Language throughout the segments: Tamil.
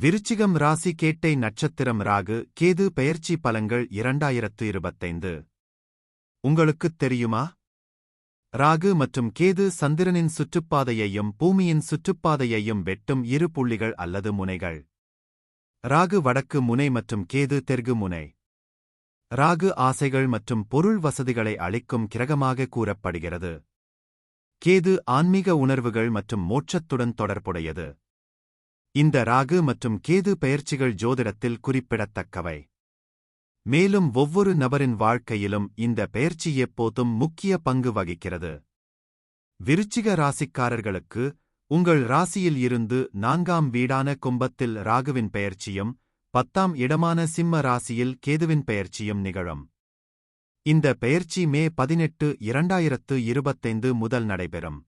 விருச்சிகம் ராசி கேட்டை நட்சத்திரம் ராகு கேது பெயர்ச்சி பலங்கள் இரண்டாயிரத்து இருபத்தைந்து. உங்களுக்குத் தெரியுமா? ராகு மற்றும் கேது சந்திரனின் சுற்றுப்பாதையையும் பூமியின் சுற்றுப்பாதையையும் வெட்டும் இரு புள்ளிகள் அல்லது முனைகள். ராகு வடக்கு முனை மற்றும் கேது தெற்கு முனை. ராகு ஆசைகள் மற்றும் பொருள் வசதிகளை அளிக்கும் கிரகமாக கூறப்படுகிறது. கேது ஆன்மீக உணர்வுகள் மற்றும் மோட்சத்துடன் தொடர்புடையது. இந்த ராகு மற்றும் கேது பெயர்ச்சிகள் ஜோதிடத்தில் குறிப்பிடத்தக்கவை. மேலும் ஒவ்வொரு நபரின் வாழ்க்கையிலும் இந்த பெயர்ச்சி எப்போதும் முக்கிய பங்கு வகிக்கிறது. விருச்சிக ராசிக்காரர்களுக்கு உங்கள் ராசியில் இருந்து நான்காம் வீடான கும்பத்தில் ராகுவின் பெயர்ச்சியும் பத்தாம் இடமான சிம்ம ராசியில் கேதுவின் பெயர்ச்சியும் நிகழும். இந்த பெயர்ச்சி மே பதினெட்டு இரண்டாயிரத்து இருபத்தைந்து முதல் நடைபெறும்.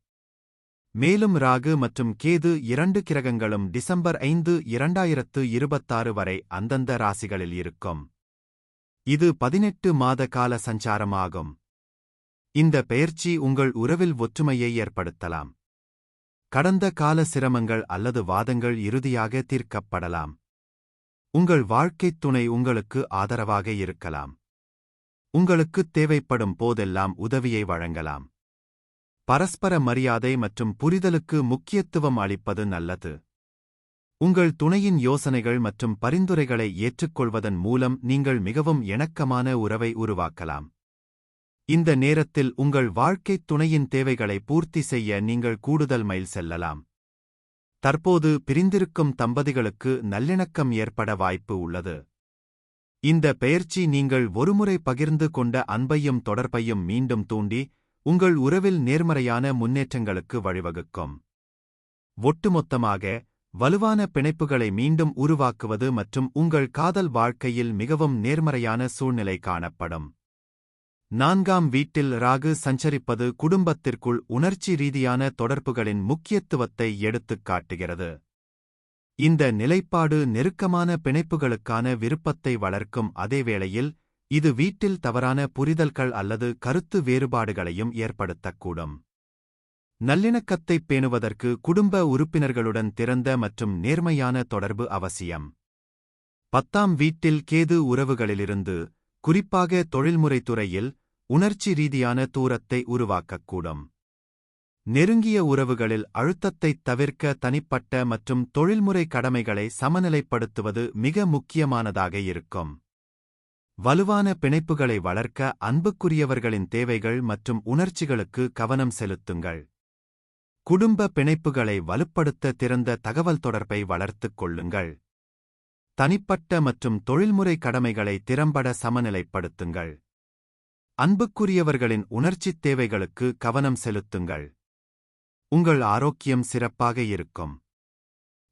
மேலும் ராகு மற்றும் கேது இரண்டு கிரகங்களும் டிசம்பர் ஐந்து இரண்டாயிரத்து இருபத்தாறு வரை அந்தந்த ராசிகளில் இருக்கும். இது பதினெட்டு மாத கால சஞ்சாரமாகும். இந்த பெயர்ச்சி உங்கள் உறவில் ஒற்றுமையை ஏற்படுத்தலாம். கடந்த கால சிரமங்கள் அல்லது வாதங்கள் இறுதியாக தீர்க்கப்படலாம். உங்கள் வாழ்க்கைத் துணை உங்களுக்கு ஆதரவாக இருக்கலாம். உங்களுக்குத் தேவைப்படும் போதெல்லாம் உதவியை வழங்கலாம். பரஸ்பர மரியாதை மற்றும் புரிதலுக்கு முக்கியத்துவம் அளிப்பது நல்லது. உங்கள் துணையின் யோசனைகள் மற்றும் பரிந்துரைகளை ஏற்றுக்கொள்வதன் மூலம் நீங்கள் மிகவும் இணக்கமான உறவை உருவாக்கலாம். இந்த நேரத்தில் உங்கள் வாழ்க்கைத் துணையின் தேவைகளை பூர்த்தி செய்ய நீங்கள் கூடுதல் மைல் செல்லலாம். தற்போது பிரிந்திருக்கும் தம்பதிகளுக்கு நல்லிணக்கம் ஏற்பட வாய்ப்பு உள்ளது. இந்த பெயர்ச்சி நீங்கள் ஒருமுறை பகிர்ந்து கொண்ட அன்பையும் தொடர்பையும் மீண்டும் தூண்டி உங்கள் உறவில் நேர்மறையான முன்னேற்றங்களுக்கு வழிவகுக்கும். ஒட்டுமொத்தமாக வலுவான பிணைப்புகளை மீண்டும் உருவாக்குவது மற்றும் உங்கள் காதல் வாழ்க்கையில் மிகவும் நேர்மறையான சூழ்நிலை காணப்படும். நான்காம் வீட்டில் ராகு சஞ்சரிப்பது குடும்பத்திற்குள் உணர்ச்சி ரீதியான தொடர்புகளின் முக்கியத்துவத்தை எடுத்துக் காட்டுகிறது. இந்த நிலைப்பாடு நெருக்கமான பிணைப்புகளுக்கான விருப்பத்தை வளர்க்கும் அதேவேளையில் இது வீட்டில் தவறான புரிதல்கள் அல்லது கருத்து வேறுபாடுகளையும் ஏற்படுத்தக்கூடும். நல்லிணக்கத்தைப் பேணுவதற்கு குடும்ப உறுப்பினர்களுடன் திறந்த மற்றும் நேர்மையான தொடர்பு அவசியம். பத்தாம் வீட்டில் கேது உறவுகளிலிருந்து குறிப்பாக தொழில்முறை துறையில் உணர்ச்சி ரீதியான தூரத்தை உருவாக்கக்கூடும். நெருங்கிய உறவுகளில் அழுத்தத்தைத் தவிர்க்க தனிப்பட்ட மற்றும் தொழில்முறை கடமைகளை சமநிலைப்படுத்துவது மிக முக்கியமானதாக இருக்கும். வலுவான பிணைப்புகளை வளர்க்க அன்புக்குரியவர்களின் தேவைகள் மற்றும் உணர்ச்சிகளுக்கு கவனம் செலுத்துங்கள். குடும்ப பிணைப்புகளை வலுப்படுத்த திறந்த தகவல் தொடர்பை வளர்த்துக் கொள்ளுங்கள். தனிப்பட்ட மற்றும் தொழில்முறை கடமைகளை திறம்பட சமநிலைப்படுத்துங்கள். அன்புக்குரியவர்களின் உணர்ச்சித் தேவைகளுக்கு கவனம் செலுத்துங்கள். உங்கள் ஆரோக்கியம் சிறப்பாக இருக்கும்.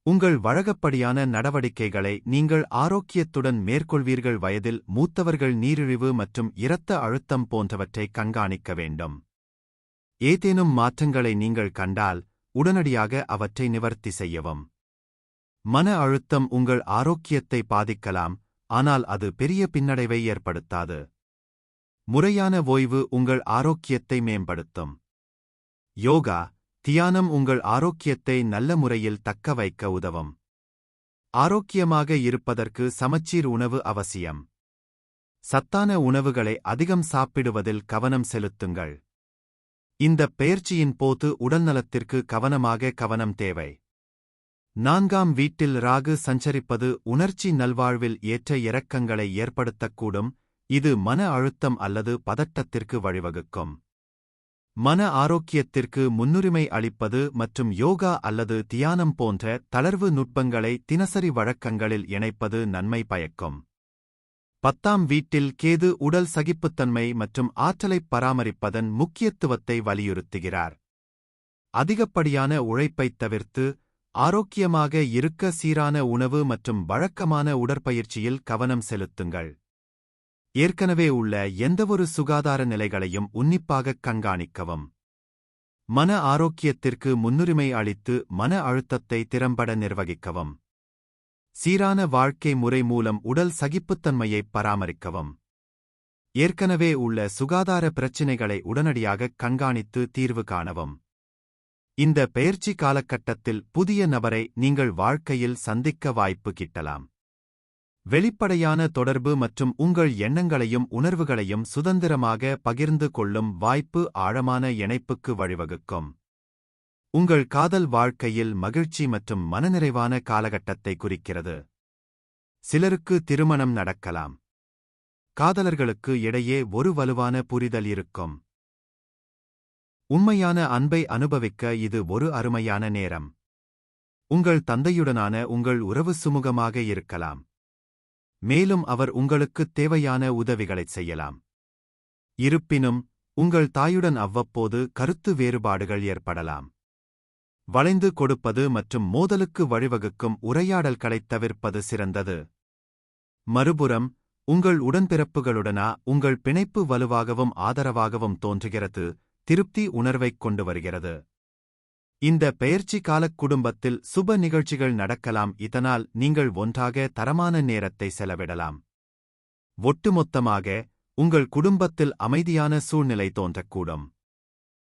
உங்கள் வழக்கப்படியான நடவடிக்கைகளை நீங்கள் ஆரோக்கியத்துடன் மேற்கொள்வீர்கள். வயதில் மூத்தவர்கள் நீரிழிவு மற்றும் இரத்த அழுத்தம் போன்றவற்றை கண்காணிக்க வேண்டும். ஏதேனும் மாற்றங்களை நீங்கள் கண்டால் உடனடியாக அவற்றை நிவர்த்தி செய்யவும். மன அழுத்தம் உங்கள் ஆரோக்கியத்தை பாதிக்கலாம் ஆனால் அது பெரிய பின்னடைவை ஏற்படுத்தாது. முறையான ஓய்வு உங்கள் ஆரோக்கியத்தை மேம்படுத்தும். யோகா தியானம் உங்கள் ஆரோக்கியத்தை நல்ல முறையில் தக்க வைக்க உதவும். ஆரோக்கியமாக இருப்பதற்கு சமச்சீர் உணவு அவசியம். சத்தான உணவுகளை அதிகம் சாப்பிடுவதில் கவனம் செலுத்துங்கள். இந்த பெயர்ச்சியின் போது உடல்நலத்திற்கு கவனமாக கவனம் தேவை. நான்காம் வீட்டில் ராகு சஞ்சரிப்பது உணர்ச்சி நல்வாழ்வில் ஏற்ற இறக்கங்களை ஏற்படுத்தக்கூடும். இது மன அழுத்தம் அல்லது பதட்டத்திற்கு வழிவகுக்கும். மன ஆரோக்கியத்திற்கு முன்னுரிமை அளிப்பது மற்றும் யோகா அல்லது தியானம் போன்ற தளர்வு நுட்பங்களை தினசரி வழக்கங்களில் இணைப்பது நன்மை பயக்கும். பத்தாம் வீட்டில் கேது உடல் சகிப்புத்தன்மை மற்றும் ஆற்றலைப் பராமரிப்பதன் முக்கியத்துவத்தை வலியுறுத்துகிறார். அதிகப்படியான உழைப்பைத் தவிர்த்து ஆரோக்கியமாக இருக்க சீரான உணவு மற்றும் வழக்கமான உடற்பயிற்சியில் கவனம் செலுத்துங்கள். ஏற்கனவே உள்ள எந்தவொரு சுகாதார நிலைகளையும் உன்னிப்பாகக் கண்காணிக்கவும். மன ஆரோக்கியத்திற்கு முன்னுரிமை அளித்து மன அழுத்தத்தை திறம்பட நிர்வகிக்கவும். சீரான வாழ்க்கை முறை மூலம் உடல் சகிப்புத்தன்மையை பராமரிக்கவும். ஏற்கனவே உள்ள சுகாதார பிரச்சினைகளை உடனடியாக கண்காணித்து தீர்வு காணவும். இந்த பெயர்ச்சி காலகட்டத்தில் புதிய நபரை நீங்கள் வாழ்க்கையில் சந்திக்க வாய்ப்பு கிட்டலாம். வெளிப்படையான தொடர்பு மற்றும் உங்கள் எண்ணங்களையும் உணர்வுகளையும் சுதந்திரமாக பகிர்ந்து கொள்ளும் வாய்ப்பு ஆழமான இணைப்புக்கு வழிவகுக்கும். உங்கள் காதல் வாழ்க்கையில் மகிழ்ச்சி மற்றும் மனநிறைவான காலகட்டத்தை குறிக்கிறது. சிலருக்கு திருமணம் நடக்கலாம். காதலர்களுக்கு இடையே ஒரு வலுவான புரிதல் இருக்கும். உண்மையான அன்பை அனுபவிக்க இது ஒரு அருமையான நேரம். உங்கள் தந்தையுடனான உங்கள் உறவு சுமூகமாக இருக்கலாம். மேலும் அவர் உங்களுக்குத் தேவையான உதவிகளைச் செய்யலாம். இருப்பினும் உங்கள் தாயுடன் அவ்வப்போது கருத்து வேறுபாடுகள் ஏற்படலாம். வளைந்து கொடுப்பது மற்றும் மோதலுக்கு வழிவகுக்கும் உரையாடல்களைத் தவிர்ப்பது சிறந்தது. மறுபுறம் உங்கள் உடன்பிறப்புகளுடனா உங்கள் பிணைப்பு வலுவாகவும் ஆதரவாகவும் தோன்றுகிறது திருப்தி உணர்வைக் கொண்டு வருகிறது. இந்த பெயர்ச்சி காலக் குடும்பத்தில் சுப நிகழ்ச்சிகள் நடக்கலாம். இதனால் நீங்கள் ஒன்றாக தரமான நேரத்தை செலவிடலாம். ஒட்டுமொத்தமாக உங்கள் குடும்பத்தில் அமைதியான சூழ்நிலை தோன்றக்கூடும்.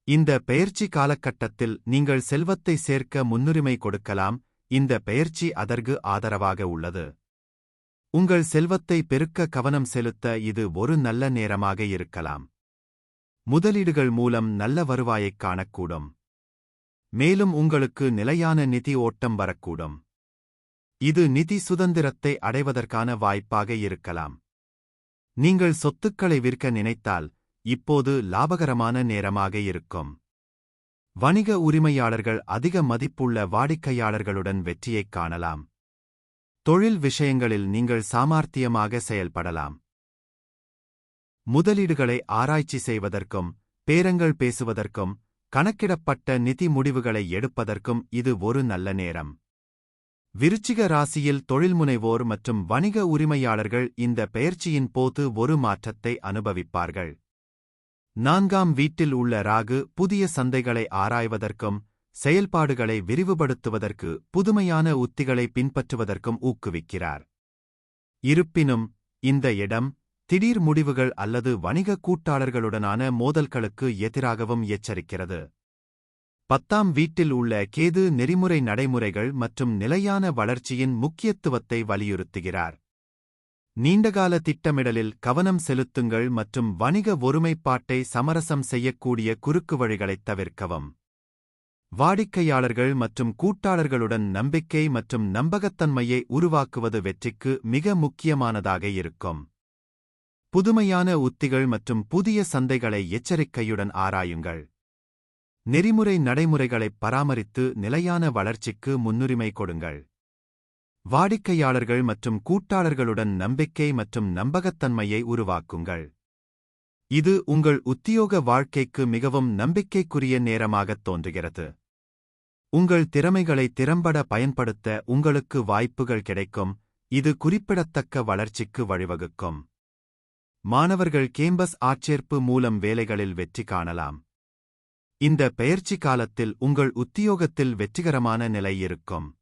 இந்த பெயர்ச்சி காலகட்டத்தில் நீங்கள் செல்வத்தை சேர்க்க முன்னுரிமை கொடுக்கலாம். இந்த பெயர்ச்சி அதற்கு ஆதரவாக உள்ளது. உங்கள் செல்வத்தை பெருக்க கவனம் செலுத்த இது ஒரு நல்ல நேரமாக இருக்கலாம். முதலீடுகள் மூலம் நல்ல வருவாயைக் காணக்கூடும். மேலும் உங்களுக்கு நிலையான நிதி ஓட்டம் வரக்கூடும். இது நிதி சுதந்திரத்தை அடைவதற்கான வாய்ப்பாக இருக்கலாம். நீங்கள் சொத்துக்களை விற்க நினைத்தால் இப்போது லாபகரமான நேரமாக இருக்கும். வணிக உரிமையாளர்கள் அதிக மதிப்புள்ள வாடிக்கையாளர்களுடன் வெற்றியைக் காணலாம். தொழில் விஷயங்களில் நீங்கள் சாமார்த்தியமாக செயல்படலாம். முதலீடுகளை ஆராய்ச்சி செய்வதற்கும் பேரங்கள் பேசுவதற்கும் கணக்கிடப்பட்ட நிதி முடிவுகளை எடுப்பதற்கும் இது ஒரு நல்ல நேரம். விருச்சிக ராசியில் தொழில்முனைவோர் மற்றும் வணிக உரிமையாளர்கள் இந்த பெயர்ச்சியின் போது ஒரு மாற்றத்தை அனுபவிப்பார்கள். நான்காம் வீட்டில் உள்ள ராகு புதிய சந்தைகளை ஆராய்வதற்கும் செயல்பாடுகளை விரிவுபடுத்துவதற்கு புதுமையான உத்திகளை பின்பற்றுவதற்கும் ஊக்குவிக்கிறார். இருப்பினும் இந்த இடம் திடீர் முடிவுகள் அல்லது வணிக கூட்டாளர்களுடனான மோதல்களுக்கு எதிராகவும் எச்சரிக்கிறது. பத்தாம் வீட்டில் உள்ள கேது நெறிமுறை நடைமுறைகள் மற்றும் நிலையான வளர்ச்சியின் முக்கியத்துவத்தை வலியுறுத்துகிறார். நீண்டகால திட்டமிடலில் கவனம் செலுத்துங்கள் மற்றும் வணிக ஒருமைப்பாட்டை சமரசம் செய்யக்கூடிய குறுக்கு வழிகளைத் தவிர்க்கவும். வாடிக்கையாளர்கள் மற்றும் கூட்டாளர்களுடன் நம்பிக்கை மற்றும் நம்பகத்தன்மையை உருவாக்குவது வெற்றிக்கு மிக முக்கியமானதாக இருக்கும். புதுமையான உத்திகள் மற்றும் புதிய சந்தைகளை எச்சரிக்கையுடன் ஆராயுங்கள். நெறிமுறை நடைமுறைகளைப் பராமரித்து நிலையான வளர்ச்சிக்கு முன்னுரிமை கொடுங்கள். வாடிக்கையாளர்கள் மற்றும் கூட்டாளர்களுடன் நம்பிக்கை மற்றும் நம்பகத்தன்மையை உருவாக்குங்கள். இது உங்கள் உத்தியோக வாழ்க்கைக்கு மிகவும் நம்பிக்கைக்குரிய நேரமாகத் தோன்றுகிறது. உங்கள் திறமைகளை திறம்பட பயன்படுத்த உங்களுக்கு வாய்ப்புகள் கிடைக்கும். இது குறிப்பிடத்தக்க வளர்ச்சிக்கு வழிவகுக்கும். மாணவர்கள் கேம்பஸ் ஆட்சேர்ப்பு மூலம் வேலைகளில் வெற்றி காணலாம். இந்த பயிற்சி காலத்தில் உங்கள் உத்தியோகத்தில் வெற்றிகரமான நிலை இருக்கும்.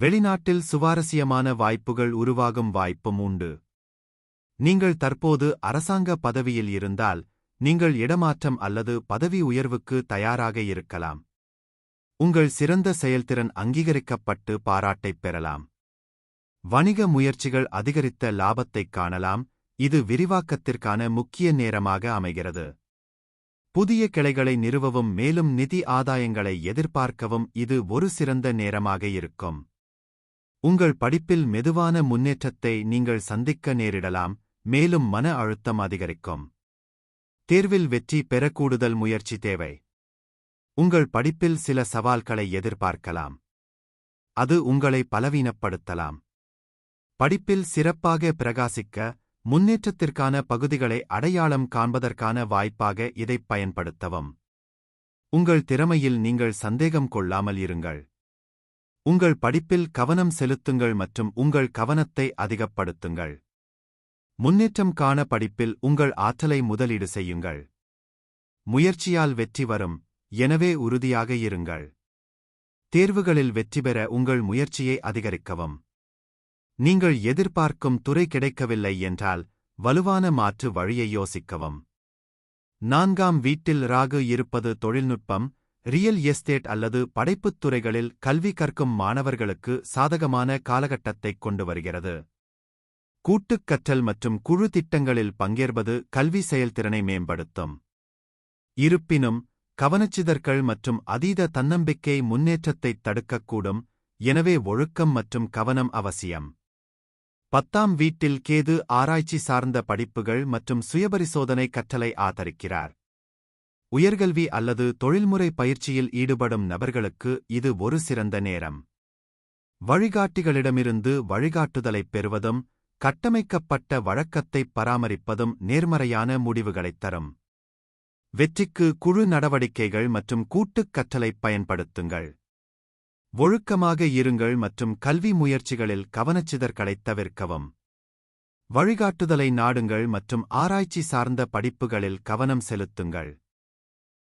வெளிநாட்டில் சுவாரஸ்யமான வாய்ப்புகள் உருவாகும் வாய்ப்பும் உண்டு. நீங்கள் தற்போது அரசாங்க பதவியில் இருந்தால் நீங்கள் இடமாற்றம் அல்லது பதவி உயர்வுக்கு தயாராக இருக்கலாம். உங்கள் சிறந்த செயல்திறன் அங்கீகரிக்கப்பட்டு பாராட்டைப் பெறலாம். வணிக முயற்சிகள் அதிகரித்த லாபத்தைக் காணலாம் இது விரிவாக்கத்திற்கான முக்கிய நேரமாக அமைகிறது. புதிய கிளைகளை நிறுவவும் மேலும் நிதி ஆதாயங்களை எதிர்பார்க்கவும் இது ஒரு சிறந்த நேரமாக இருக்கும். உங்கள் படிப்பில் மெதுவான முன்னேற்றத்தை நீங்கள் சந்திக்க நேரிடலாம் மேலும் மன அழுத்தம் அதிகரிக்கும். தேர்வில் வெற்றி பெறக்கூடுதல் முயற்சி தேவை. உங்கள் படிப்பில் சில சவால்களை எதிர்பார்க்கலாம். அது உங்களை பலவீனப்படுத்தலாம். படிப்பில் சிறப்பாக பிரகாசிக்க முன்னேற்றத்திற்கான பகுதிகளை அடையாளம் காண்பதற்கான வாய்ப்பாக இதைப் பயன்படுத்தவும். உங்கள் திறமையில் நீங்கள் சந்தேகம் கொள்ளாமல் இருங்கள். உங்கள் படிப்பில் கவனம் செலுத்துங்கள் மற்றும் உங்கள் கவனத்தை அதிகப்படுத்துங்கள். முன்னேற்றம் காண படிப்பில் உங்கள் ஆற்றலை முதலீடு செய்யுங்கள். முயற்சியால் வெற்றி வரும் எனவே உறுதியாக இருங்கள். தேர்வுகளில் வெற்றி பெற உங்கள் முயற்சியை அதிகரிக்கவும். நீங்கள் எதிர்பார்க்கும் துறை கிடைக்கவில்லை என்றால் வலுவான மாற்று வழியை யோசிக்கவும். நான்காம் வீட்டில் ராகு இருப்பது தொழில்நுட்பம் ரியல் எஸ்டேட் அல்லது படைப்புத் துறைகளில் கல்வி கற்கும் மாணவர்களுக்கு சாதகமான காலகட்டத்தைக் கொண்டு வருகிறது. கூட்டுக் கற்றல் மற்றும் குழு திட்டங்களில் பங்கேற்பது கல்வி செயல்திறனை மேம்படுத்தும். இருப்பினும் கவனச்சிதற்கள் மற்றும் அதீத தன்னம்பிக்கை முன்னேற்றத்தைத் தடுக்கக்கூடும் எனவே ஒழுக்கம் மற்றும் கவனம் அவசியம். பத்தாம் வீட்டில் கேது ஆராய்ச்சி சார்ந்த படிப்புகள் மற்றும் சுயபரிசோதனை கற்றலை ஆதரிக்கிறார். உயர்கல்வி அல்லது தொழில்முறை பயிற்சியில் ஈடுபடும் நபர்களுக்கு இது ஒரு சிறந்த நேரம். வழிகாட்டிகளிடமிருந்து வழிகாட்டுதலைப் பெறுவதும் கட்டமைக்கப்பட்ட வழக்கத்தைப் பராமரிப்பதும் நேர்மறையான முடிவுகளைத் தரும். வெற்றிக்கு குழு நடவடிக்கைகள் மற்றும் கூட்டுக் கற்றலைப் பயன்படுத்துங்கள். ஒழுக்கமாக இருங்கள் மற்றும் கல்வி முயற்சிகளில் கவனச்சிதற்களை தவிர்க்கவும். வழிகாட்டுதலை நாடுங்கள் மற்றும் ஆராய்ச்சி சார்ந்த படிப்புகளில் கவனம் செலுத்துங்கள்.